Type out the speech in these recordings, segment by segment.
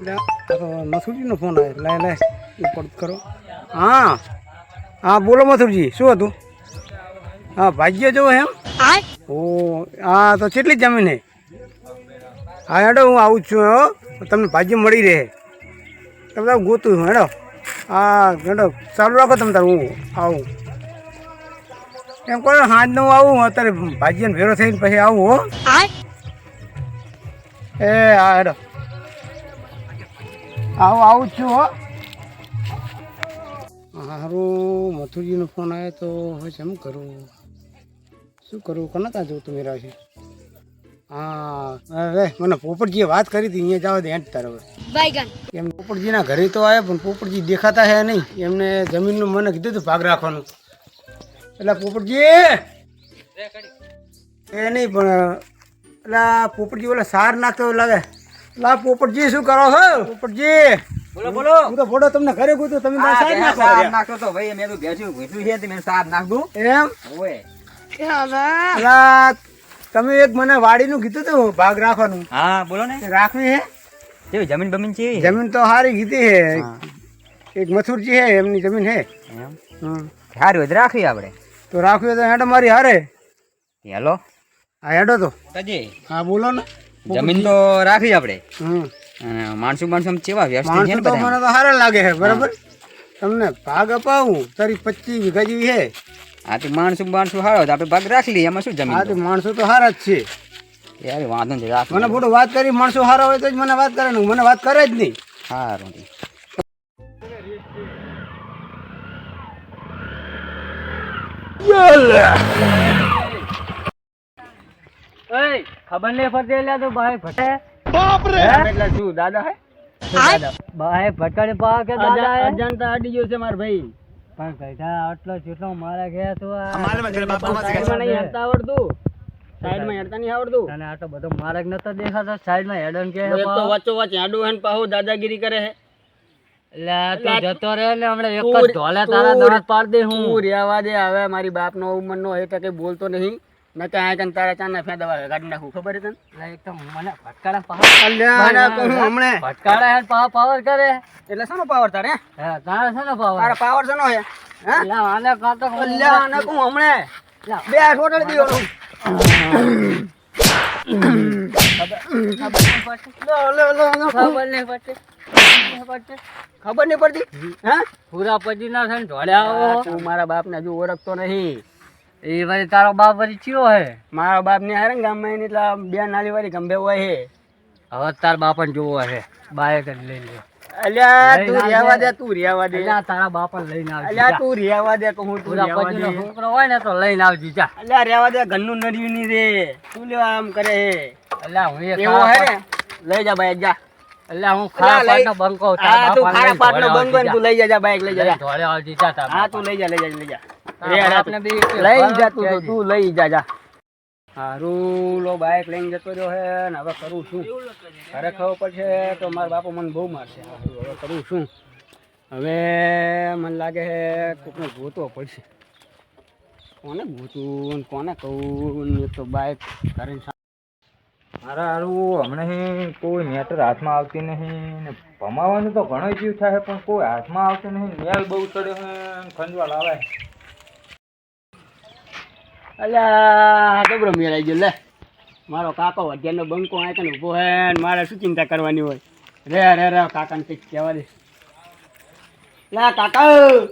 એટલે મથુરજીનો ફોન આવ્યો લે લે ઉપર કરો. હા. હા બોલો મથુરજી શું હતું? હા ભાગ્ય જવો એમ? ઓ હા તો કેટલી જમીન હે? હા હેડો હું આવું છું હો. તમને ભાગ્ય મળી રહે. તમે તારું ગોતું છું હેડો. હા હેડો ચાલુ રાખો તમે તારું હું આવું. એમ કહો સાંજનું આવું અત્યારે ભાજીને ભેરો થઈને પછી આવું હો. એ હા હેડો. આવો આવું છું હો. મારું મથુરજીનો ફોન આવ્યો તો હવે શેમ કરું? શું કરું? કોના ત્યાં જવું તમે રહ્યો છે? હા અરે મને પોપટજીએ વાત કરી હતી અહીંયા જાવ એન્ટ તાર હવે એમ પોપટજીના ઘરે તો આવ્યા પણ પોપટજી દેખાતા હે નહીં. એમને જમીનનું મને કીધું હતું ભાગ રાખવાનું. એટલે પોપટજી! એ નહીં પણ એટલે પોપટજી ઓલા સાર નાખતો લાગે. એટલે પોપટજી શું કરો છો? પોપટજી. બોલો બોલો. હું તો ફોટો તમને ઘરે ગયું તમે આ સાર બે નાખો. નાખતો તો ભાઈ મેં તો બેઠું ભેંસું છે તે મેં સાર નાખ. દઉં એમ? ઓય. તમે એક મને વાડીનું કીધું તું ભાગ રાખવાનું. હા બોલો ને. રાખવી હે? કેવી જમીન બમીન છે? જમીન તો સારી કીધી હે. એક મથુરજી હે એમની જમીન હે. સારું હોય રાખવી આપણે તો રાખવી તો હેડો મારી હારે. હેલો. હા હેડો તો. તજી. હા બોલો ને. જમીન તો રાખી આપણે. અને માણસો માણસો ચેવા વ્યસ્ત છે ને બધા. મને તો સારા લાગે છે બરાબર? તમને ભાગ અપાવું તારી પચીસ વીઘા જેવી છે. આ તો માણસો માણસો હારો તો આપણે ભાગ રાખી લઈએ એમાં શું જમીન જમીન તો માણસો તો સારા જ છે. યાર વાંધો નથી રાખ મને ફોટો વાત કરી માણસો સારા હોય તો જ મને વાત કરે ને મને વાત કરે જ નહીં. સારું ખબર નહીં પડતી એટલે તો ભાઈ ભટે. એટલે શું દાદા હે? ભાઈ ભટકાને પાવ કે દાદા હે? અજાણતા અડી ગયો છે માર ભાઈ. પણ કઈઠા આટલો જેટલો મારા ગયા તો આ સાઈડમાં નહીં હેડતા આવડતું. સાઈડમાં હેડતા નહીં આવડતું. તને આટલો બધો માર્ગ નતો દેખાતો સાઈડમાં હેડન કે એક તો વચ્ચો વચ્ચ આડું હેન પાહો દાદાગીરી કરે હે. એટલે તું જતો રહે ને હમણાં એક જ ઢોલે તારા દાંત પાડ દે હું. રેવા દે હવે મારી બાપનો ઉંમરનો એ તો કઈ બોલતો નહીં. ન કે આ તારા ચાના ફેદા ગાડી નાખું ખબર છે તને? એક તો મને ભટકાડા પાવ અલ્યા હમણે. ભટકાડા હે પાવર પાવર કરે. એટલે શાનો પાવર તારે? હે તારે છે પાવર તારા પાવર શાનો હે? હે આને કાંતો અલ્યા આને કહું હમણે. બે ખબર નહીં પડતી. ખબર નહીં પડતી? હે? પૂરા પડી ના થાય ને ઢોળ્યા તું મારા બાપને હજુ ઓળખતો નહીં. એ વળી તારો બાપ વળી ચિયો હે? મારા બાપ ને હારે ને ગામમાં એની એટલે બે નાલી વાળી ગંભે હોય હે. હવે તાર બાપણ જોવો હે. બાઈક જ લઈ લે અલ્યા તું રહેવા દે તું રહેવા દે. અલ્યા તારા બાપને લઈને આવજે. અલ્યા તું રહેવા દે કહું તું પૂરા રહેવા દે. છોકરો હોય ને તો લઈને આવજી જા. અલ્યા રહેવા દે ઘરનું નડ્યું નહીં રે. તું લેવા આમ કરે હે? અલ્યા હું એવો હે ને? લઈ જા બાઈક જા. અલ્યા હું ખારા પાટનો બંકો હા તું ખારા પાટનો બંધ કર તું લઈ જા જા બાઈક લઈ જા. આવજી જા હા તું લઈ જા લઈ જા લઈ જા. લઈ ભાવ જા તું તો, લઈ જા જા. હારું લો બાઇક લઈને જતો રહ્યો હે ને હવે કરું શું ઘરે ખબર પડશે તો મારા બાપા મને બહુ મારશે. હવે કરું શું હવે મને લાગે છે કોકને ગોતવો પડશે. કોને ગોતું કોને કહું તો બાઈક કરીને મારા હારું હમણાં કોઈ મેટર હાથમાં આવતી નહીં ને ભમાવાનું તો ઘણો જીવ થાય પણ કોઈ હાથમાં આવતું નહીં મેલ બહુ ચડ્યો છે લાવે ખંજવાળ આવે. અલ્યા જબરો મેળ આવી ગયો લે? મારો કાકો વઢિયાનો બંકો આ કને ઊભો હે ને મારે શું ચિંતા કરવાની હોય? રે રે રે કાકાને કંઈક કહેવા દે. લા કાકા!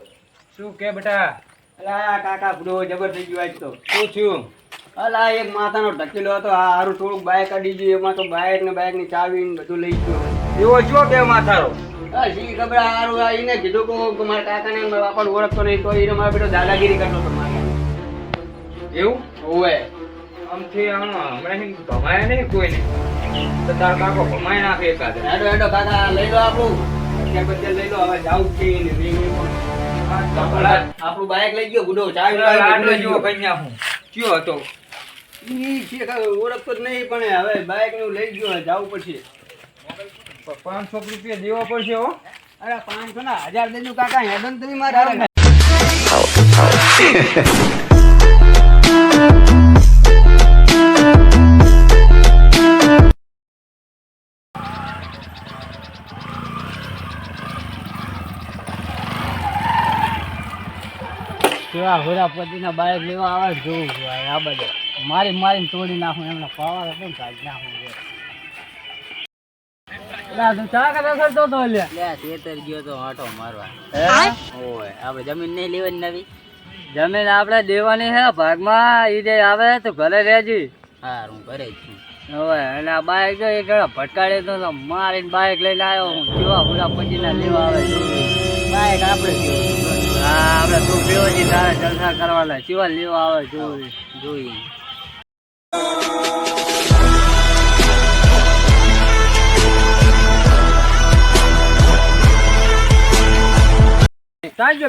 શું કે બેટા? અલા કાકા બુડો જબર થઈ ગયો આજ તો. શું થયું? અલા એક માથાનો ઢકેલો હતો. આ હારું થોડુંક બાઈક અડી ગયું એમાં તો બાઈક ને બાઈકની ચાવી ને બધું લઈ ગયો. એવો છો બે માથારો હા શી ખબર હારું આ એને કીધું કે મારા કાકાને બાપાને ઓળખતો નહીં તો એને મારા બેટો દાદાગીરી કરતો હતો. એવું? ઓવે. આમથી આમ હમણાં ભમાય નહીં કોઈને. તો તાર કાકો ભમાય નાખે એકાદ. હેડો હેડો કાકા લઈ લો આપણું. અત્યાર પછી લઈ લો હવે જાવું જ છે ને. આપણું બાઈક લઈ ગયો ગુડો ચાવી ગયો. કન્યા હું કયો હતો? ઈ છે ઓળખતો જ નહીં પણ હવે બાઈકનું લઈ ગયો જાવું પડશે પાંચસો રૂપિયા દેવા પડશે હો. અરે પાંચસો ના હજાર દેજો કાકા હેડન તમે મારે. પતિના બાઇક લેવા આવે જોવું ભાઈ આ બધું મારી મારીને તોડી નાખું એમનો પાવર હતો ને કાઢી નાખું તો તો લે ગયો તો હાટો મારવા. આપણે જમીન નહીં લેવાની નવી? જમીન આપણે દેવાની છે ભાગમાં ઈ જે આવે તો ઘરે રહેજી. હા હું ઘરે જ છું. હવે અને આ બાઈક જો એક ભટકાડે તો મારીને બાઈક લઈને આવ્યો હું. કેવા હોરા પછીના લેવા આવે બાઈક આપણે હા આપણે તું પીવજી તારે જલસા કરવાના કેવા લેવા આવે જોઈ જોઈ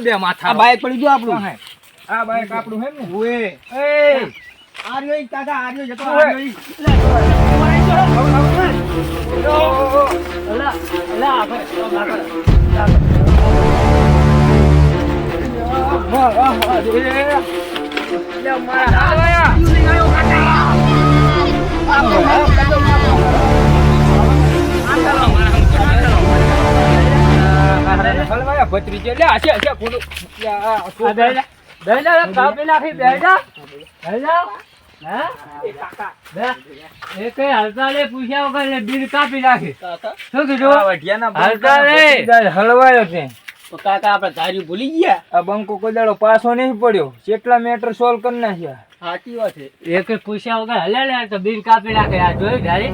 બે માથા. બાઈક પડી ગયો આપણું. આ બાય કાપડું હે ને ઓએ એ આર્યો કાકા આર્યો જતો. આર્યો. અલા અલા આપણે લે કોનું આ આ બેજા કાપી નાખી. બેજા બેજા પાછો નહીં પડ્યો. કેટલા મેટર સોલ્વ કરી નાખ્યા. સાચી વાત છે. એક પૂછ્યા વગર હલે તો બિલ કાપી નાખે. આ ગાડી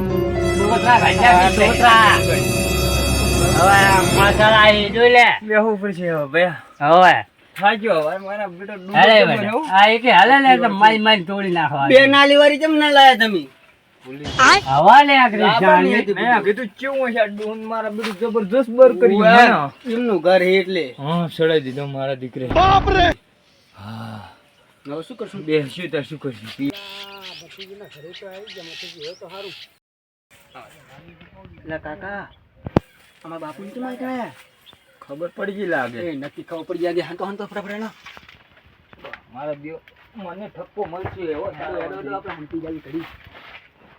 છોકરા હવે માથા જોઈ લે. બેહવું પડશે હવે હવે. એમનું ઘર એટલે. હા સડાઈ દીધો મારા દીકરે. હવે શું કરશું? બેસ્યું ત્યાં શું કરશું? કાકા અમારા બાપુ ને કેમ આવ્યા ખબર પડી ગઈ લાગે. એ નક્કી ખબર પડી જાય. હંતો હંતો ફટાફટ ના મારા દેવ મને ઠપકો મળશે એવો હેડો હેડો હેડો આપણે હંતી જાવી કરી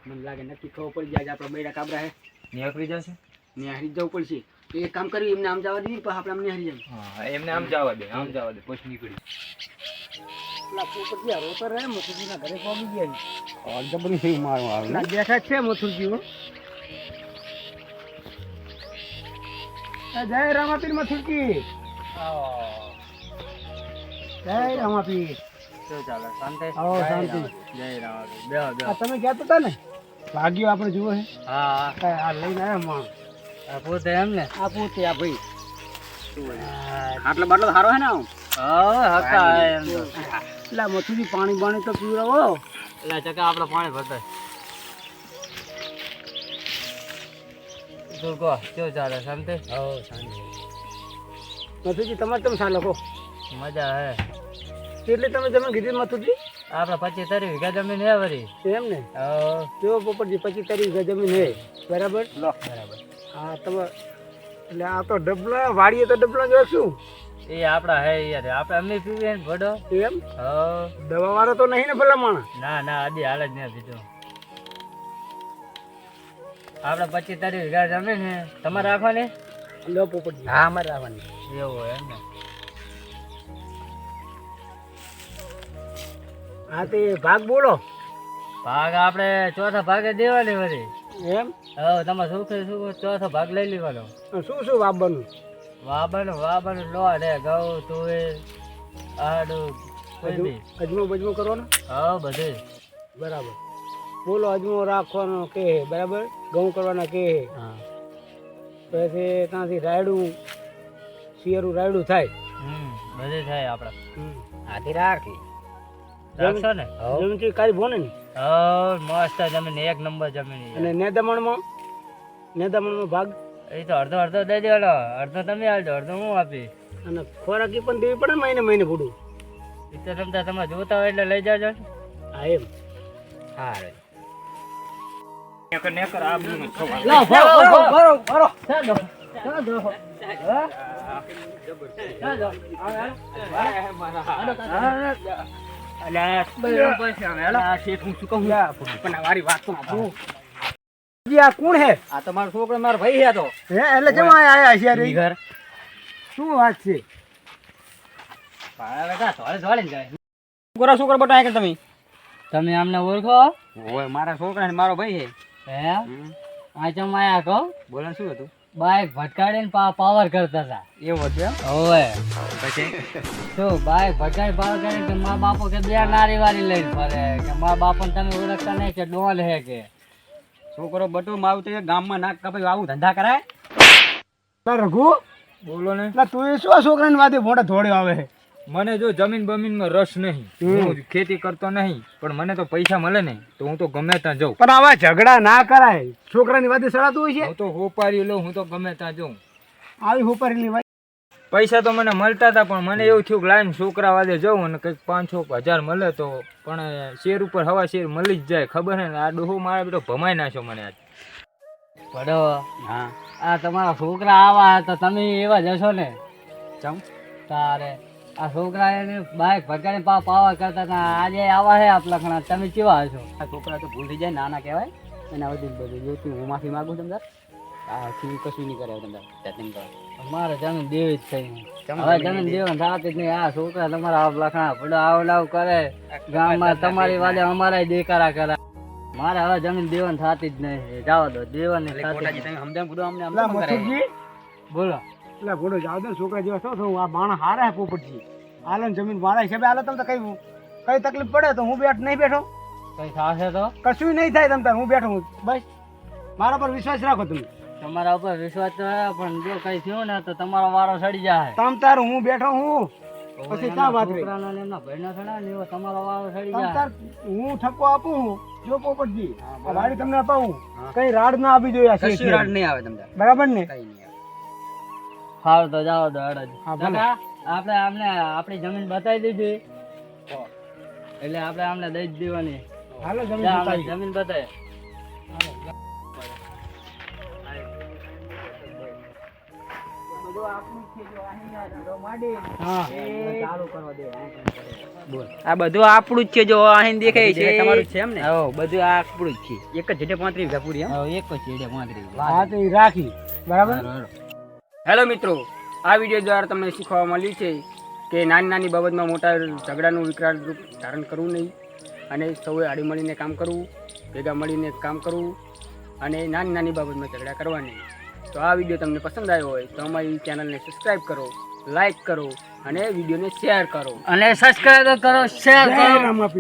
મને લાગે નક્કી ખબર પડી જાય આપણા બૈરા કાબરા હે. નીકળી જશે? નિહારી જવું પડશે. તો એક કામ કર્યું એમને આમ જવા દઈએ પણ આપણે આમ નિહારી જઈએ. હા એમને આમ જવા દે આમ જવા દે પછી નીકળી. ઘરે પહોંચી ગયા જ છે મથુરજી જય રામાપીર મથુરજી. જય રામાપીર. શું ચાલે? શાંતિ? આવો શાંતિ. જય રામ બેહો બેહો તમે ગયા હતા ને? ભાગ્યો આપણે જુઓ હે. હા. આ લઈને આવ્યા માણ આ પોતે એમ ને? આ પોતે આ ભાઈ. આટલો બાટલો સારો હે ને હા તો. એટલે મથુરજી પાણી બાણી તો પીવડાવો. એટલે ચકા આપણે પાણી ભરતા. તું કહો કેવું ચાલે? શાંતિ? હો શાંતિ. મથુજી તમારે તમે સા લખો? મજા હે. એટલે તમે જમીન કીધી મથુજી? આપણે પચીસ તારી વીઘા જમીન હે વરી. એમ ને? જો પોપટજી પચીસ તારી વીઘા જમીન હે. બરાબર? બરાબર. હા તમે એટલે આ તો ડબલા વાડીએ તો ડબલા જો શું એ આપણા હે યાર. આપણે અમે પીવીએ ને ભડો. એમ? હા. દવા વાળો તો નહીં ને ભલા માણસ ના ના આજે હાલ જ નહીં પીધું. આપણે પચીસ તારીખ વીઘા જમીન હે તમારે રાખવાની? લો પોપટ હા અમારે રાખવાની. એવું એમ ને હા તે ભાગ બોલો. ભાગ આપણે ચોથા ભાગે દેવાની વળી. એમ? હવે તમારે શું કે શું ચોથો ભાગ લઈ લેવાનો. શું શું વાપવાનું વાબર વાબનું લોટ હે ઘઉં તુવેર આડું કોઈ બી અજમો બજમો કરવાનો? હા બધે. બરાબર. બોલો અજમો રાખવાનો કે બરાબર? ઘઉં કરવાના કે હા. પછી ત્યાંથી રાયડું શિયરું રાયડું થાય. બધું થાય આપણે આથી રાખી. રાખશો ને? જમીન કાઢી ભોને ને? મસ્ત જમીન એક નંબર જમીન. અને નેદામણમાં? નેદામણમાં ભાગ? એ તો અડધો અડધો દઈ દેવાનો અડધો તમે આવજો અડધો હું આપી. અને ખોરાકી પણ દેવી પડે મહિને મહિને ભૂડું? એ તો તમતા તમે જોતા હોય એટલે લઈ જાજો હા એમ. હા કોણ હે? આ તમારો છોકરો મારો ભાઈ હે તો. હે એટલે કેમ આયા આયા છે રે? ઘર. શું વાત છે? છોકરો છોકરા છોકરા બટા કે તમે? તમે આમને ઓળખો? ઓય મારા છોકરા ને મારો ભાઈ છે હે? આ ચમાયા કહો બોલો શું હતું? બાઈક ભટકાડીને પાવર કરતા હતા. એવું હતું એમ? ઓવે. પછી? શું બાઈક ભટકાડી પાવર કરે કે મા બાપો કે બે નારી વારી લઈને ફરે? કે મા બાપો તમે ઓળખતા નહીં કે ડોલ હે કે? છોકરો બટુ મારું તો ગામમાં નાક કપાઈ આવું ધંધા કરાય? રઘુ. બોલો ને. તું એ શું છોકરાને છોકરાની વાતે મોટા ધોડ્યો આવે? છે મને જો જમીન બમીનમાં રસ નહીં હું ખેતી કરતો નહીં પણ મને તો પૈસા મળે ને તો હું તો ગમે ત્યાં જાઉં. પણ આવા ઝઘડા ના કરાય. છોકરાની વાતે સડાતું હોય છે? હું તો હોપારી લઉં હું તો ગમે ત્યાં જાઉં. આવી હોપારી વાત. પૈસા તો મને મળતા હતા પણ મને એવું થયું કે લાઈન છોકરા વાદે જાઉં અને કંઈક પાંચસો હજાર મળે તો પણ શેર ઉપર હવા શેર મળી જ જાય ખબર હે ને? આ ડોહો મારા બેટો ભમાઈ નાખ્યો મને આજ. પડો. હા. આ તમારા છોકરા આવા તો તમે એવા જશો ને? ચમ. તારે આ છોકરા એને બાઈક ભટકાડીને પા પાવા કરતા હતા. આજે આવા હે આપ લખણા. તમે કેવા હશો? આ છોકરા તો ભૂલી જાય નાના કહેવાય. એના બધું બધું. જોતું હું માફી માગું તમને આ થી કશું નહીં કરે તમને સેટિંગ કરો. અમારે જમીન દેવી જ થઈ હવે જમીન જમીન દેવા થતી જ નહીં. આ છોકરા તમારા આપ લખણા પડો આવ લાવ કરે ગામમાં તમારી વાલે અમારા દેકારા કરે. મારે હવે જમીન દેવાની થતી જ નહીં. જાવ દો દેવાની તમે બોલો. એટલે ઘોડો જાવ દે છોકરા જેવા થો છો આ માણસ હારા પોપટજી. ને જમીન મારા હિસાબે હાલે તમે તો કઈ કઈ તકલીફ પડે તો હું બેઠ નહીં બેઠો? કઈ થશે તો? કશું નહીં થાય તમને હું બેઠો બસ. મારા પર વિશ્વાસ રાખો તમે. તમારા ઉપર વિશ્વાસ તો પણ જો કઈ થયું ને તો તમારો વારો સડી જાય તમ તાર હું બેઠો હું. પછી ક્યાં વાત રહી? એમના ભાઈનો છે ને તમારો વારો સડી તમ જાય તાર હું ઠપકો આપું હું. જો પોપટજી વાડી તમને અપાવું. કઈ રાડ ના આપી જોઈએ રાડ નહીં આવે તમને બરાબર ને? કઈ નહીં હાલ તો જાઓ અડદ કાકા, આપણે આમને આપણી જમીન બતાવી દીધી. એટલે આપણે આમને દઈ જ દેવાની. હાલો જમીન બતાવી. જમીન બતાય. આ બધું આપણું જ છે જો અહીં દેખાય છે. તમારું છે એમ ને? હો બધું આ આપણું જ છે. એક જ જેટે પાંત્રીસ પૂરી એમ? એક જ પાંત્રીસ તો ઈ રાખી. બરાબર? હેલો મિત્રો આ વીડિયો દ્વારા તમને શીખવા મળ્યું છે કે નાની નાની બાબતમાં મોટા ઝઘડાનું વિકરાળ રૂપ ધારણ કરવું નહીં અને સૌએ હળી મળીને કામ કરવું ભેગા મળીને કામ કરવું અને નાની નાની બાબતમાં ઝઘડા કરવા નહીં તો આ વીડિયો તમને પસંદ આવ્યો હોય તો અમારી ચેનલને સબસ્ક્રાઈબ કરો લાઈક કરો અને વિડીયોને શેર કરો અને સબસ્ક્રાઈબ કરો શેર કરો.